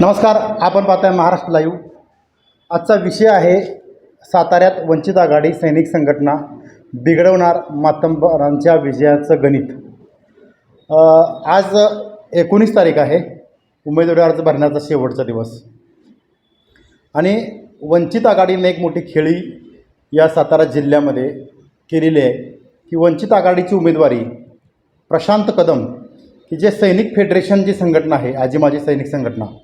नमस्कार आपण पाहताय महाराष्ट्र लाईव्ह आजचा विषय आहे साताऱ्यात वंचित आघाडी सैनिक संघटना बिघडवणार मातंबरांच्या विजयाचं गणित. आज एकोणीस तारीख आहे उमेदवारी अर्ज भरण्याचा शेवटचा दिवस. आणि वंचित आघाडीने एक मोठी खेळी या सातारा जिल्ह्यामध्ये केलेली आहे की वंचित आघाडीची उमेदवारी प्रशांत कदम की जे सैनिक फेडरेशन जी संघटना आहे आजी माजी सैनिक संघटना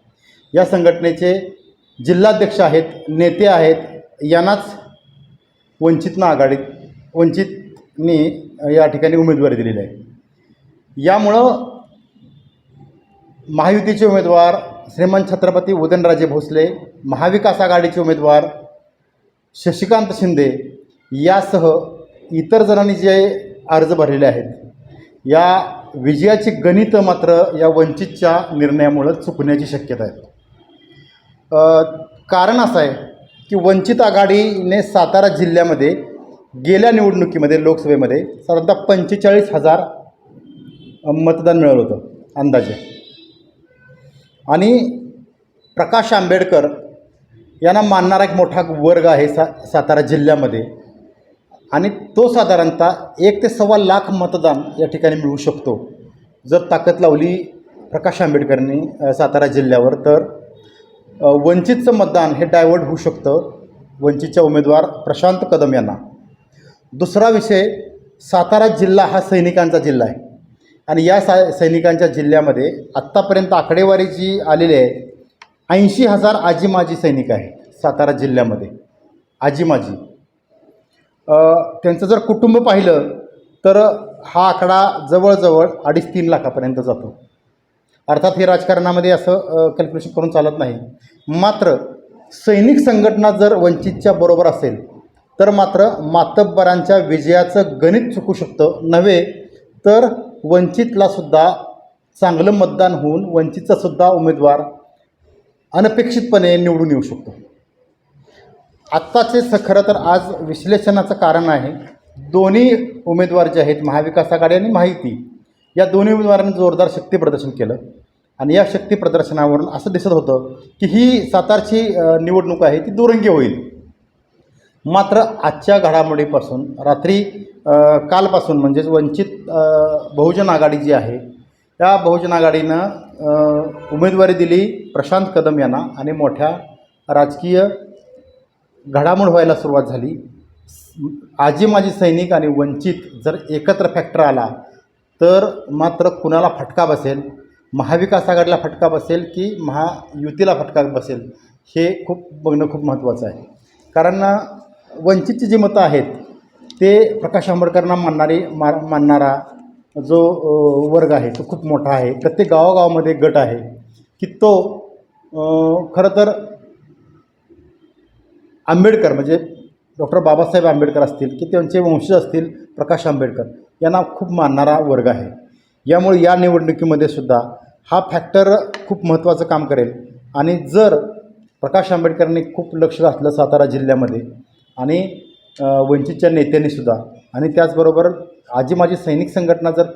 या संघटनेचे जिल्हाध्यक्ष आहेत नेते आहेत यांनाच वंचितनं आघाडीत वंचितनी या ठिकाणी उमेदवारी दिलेली आहे. यामुळं महायुतीचे उमेदवार श्रीमंत छत्रपती उदयनराजे भोसले महाविकास आघाडीचे उमेदवार शशिकांत शिंदे यासह इतर जणांनी जे अर्ज भरलेले आहेत या विजयाची गणितं मात्र या वंचितच्या निर्णयामुळं चुकण्याची शक्यता आहे. कारण असं आहे की वंचित आघाडीने सातारा जिल्ह्यामध्ये गेल्या निवडणुकीमध्ये लोकसभेमध्ये साधारणतः पंचेचाळीस हजार मतदान मिळवलं होतं अंदाजे. आणि प्रकाश आंबेडकर यांना मानणारा एक मोठा वर्ग आहे सा सातारा जिल्ह्यामध्ये. आणि तो साधारणतः एक ते सव्वा लाख मतदान या ठिकाणी मिळू शकतो. जर ताकद लावली प्रकाश आंबेडकरांनी सातारा जिल्ह्यावर तर वंचितचं मतदान हे डायवर्ट होऊ शकतं. वंचितच्या उमेदवार प्रशांत कदम यांना. दुसरा विषय सातारा जिल्हा हा सैनिकांचा जिल्हा आहे. आणि या सा सैनिकांच्या जिल्ह्यामध्ये आत्तापर्यंत आकडेवारी जी आलेली आहे ऐंशी हजार आजी माजी सैनिक आहेत सातारा जिल्ह्यामध्ये. आजी माजी त्यांचं जर कुटुंब पाहिलं तर हा आकडा जवळजवळ अडीच तीन लाखापर्यंत जातो. अर्थात हे राजकारणामध्ये असं कॅल्क्युलेशन करून चालत नाही. मात्र सैनिक संघटना जर वंचितच्या बरोबर असेल तर मात्र मातब्बरांच्या विजयाचं गणित चुकू शकतं नव्हे तर वंचितलासुद्धा चांगलं मतदान होऊन वंचितचासुद्धा उमेदवार अनपेक्षितपणे निवडून येऊ शकतो. आत्ताचे स खरं तर आज विश्लेषणाचं कारण आहे दोन्ही उमेदवार जे आहेत महाविकास आघाडी आणि माहिती या दोन्ही उमेदवारांनी जोरदार शक्ती प्रदर्शन केलं. आणि या शक्ती प्रदर्शनावरून असं दिसत होतं की ही सातारची निवडणूक आहे ती दुरंगी होईल. मात्र आजच्या घडामोडीपासून रात्री कालपासून म्हणजेच वंचित बहुजन आघाडी जी आहे त्या बहुजन आघाडीनं उमेदवारी दिली प्रशांत कदम यांना आणि मोठ्या राजकीय घडामोड व्हायला सुरुवात झाली. आजी माजी सैनिक आणि वंचित जर एकत्र फॅक्टर आला तर मात्र कुणाला फटका बसेल महाविकास आघाडीला फटका बसेल की महायुतीला फटका बसेल हे खूप बघणं खूप महत्त्वाचं आहे. कारण वंचितची जी मतं आहेत ते प्रकाश आंबेडकरांना मानणारी मा मानणारा जो वर्ग आहे तो खूप मोठा आहे. प्रत्येक गावागावामध्ये गट आहे की तो खरं तर आंबेडकर म्हणजे डॉक्टर बाबासाहेब आंबेडकर असतील की त्यांचे वंशज असतील प्रकाश आंबेडकर यांना खूप मानणारा वर्ग आहे. यामुळे या निवडणुकीमध्ये सुद्धा हा फॅक्टर खूप महत्त्वाचं काम करेल. आणि जर प्रकाश आंबेडकरांनी खूप लक्ष घातलं सातारा जिल्ह्यामध्ये आणि वंचितच्या नेत्यांनीसुद्धा आणि त्याचबरोबर आजी माझी सैनिक संघटना जर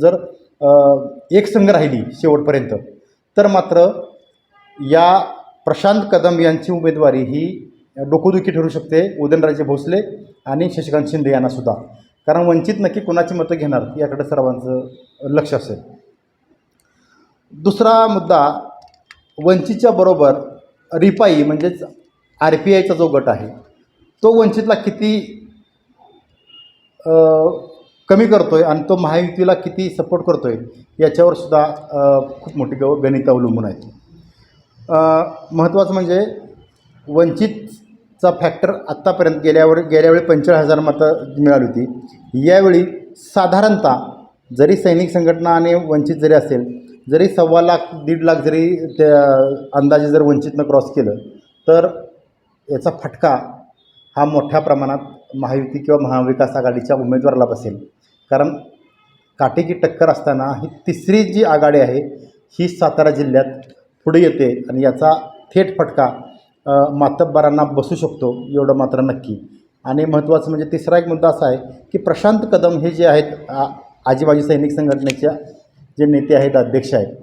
जर एक संघ राहिली शेवटपर्यंत तर मात्र या प्रशांत कदम यांची उमेदवारी ही डोकोदुखी ठरू शकते. उदयनराजे भोसले आणि शशिकांत शिंदे यांनासुद्धा कारण वंचित नक्की कोणाची मतं घेणार याकडे सर्वांचं लक्ष असेल. दुसरा मुद्दा वंचितच्या बरोबर रिपाई म्हणजेच आर पी आयचा जो गट आहे तो वंचितला किती कमी करतो आहे आणि तो महायुतीला किती सपोर्ट करतो आहे याच्यावर सुद्धा खूप मोठी ग गणितं अवलंबून आहेत. महत्त्वाचं म्हणजे वंचित चा फॅक्टर आत्तापर्यंत गेल्यावर गेल्यावेळी पंचेचाळीस हजार मतं मिळाली होती. यावेळी साधारणतः जरी सैनिक संघटना आणि वंचित जरी असेल जरी सव्वा लाख दीड लाख जरी त्या अंदाजे जर वंचितनं क्रॉस केलं तर याचा फटका हा मोठ्या प्रमाणात महायुती किंवा महाविकास आघाडीच्या उमेदवाराला बसेल. कारण काटेकी टक्कर असताना ही तिसरी जी आघाडी आहे ही सातारा जिल्ह्यात पुढे येते आणि याचा थेट फटका मातब्बरांना बसू शकतो एवढं मात्र नक्की. आणि महत्त्वाचं म्हणजे तिसरा एक मुद्दा असा आहे की प्रशांत कदम हे जे आहेत आ- आजीबाजी सैनिक संघटनेच्या जे नेते आहेत अध्यक्ष आहेत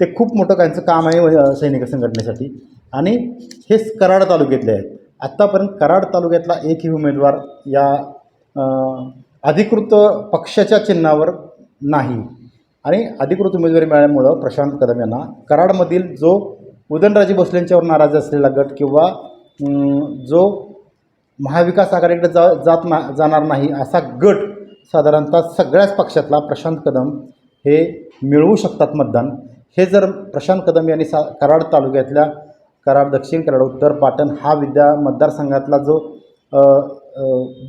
ते खूप मोठं त्यांचं काम आहे सैनिक संघटनेसाठी. आणि हे कराड तालुक्यातले आहेत. आत्तापर्यंत कराड तालुक्यातला एकही उमेदवार या अधिकृत पक्षाच्या चिन्हावर नाही. आणि अधिकृत उमेदवारी मिळाल्यामुळं प्रशांत कदम यांना कराडमधील जो उदयनराजे भोसलेंच्यावर नाराज असलेला गट किंवा जो महाविकास आघाडीकडे जा जात ना जाणार नाही असा गट साधारणतः सगळ्याच पक्षातला प्रशांत कदम हे मिळवू शकतात मतदान. हे जर प्रशांत कदम यांनी सा कराड तालुक्यातल्या कराड दक्षिण कराड उत्तर पाटण हा विद्या मतदारसंघातला जो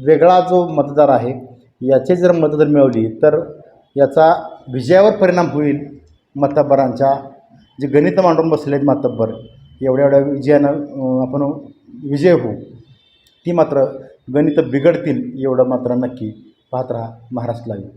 वेगळा जो मतदार आहे याचे जर मतदार मिळवली तर याचा विजयावर परिणाम होईल मतदारांच्या जे गणित मांडून बसले आहेत मातब्बर एवढ्या एवढ्या विजयानं आपण विजय होऊ ती मात्र गणितं बिघडतील एवढं मात्र नक्की पाहत राहा महाराष्ट्र लाईव्ह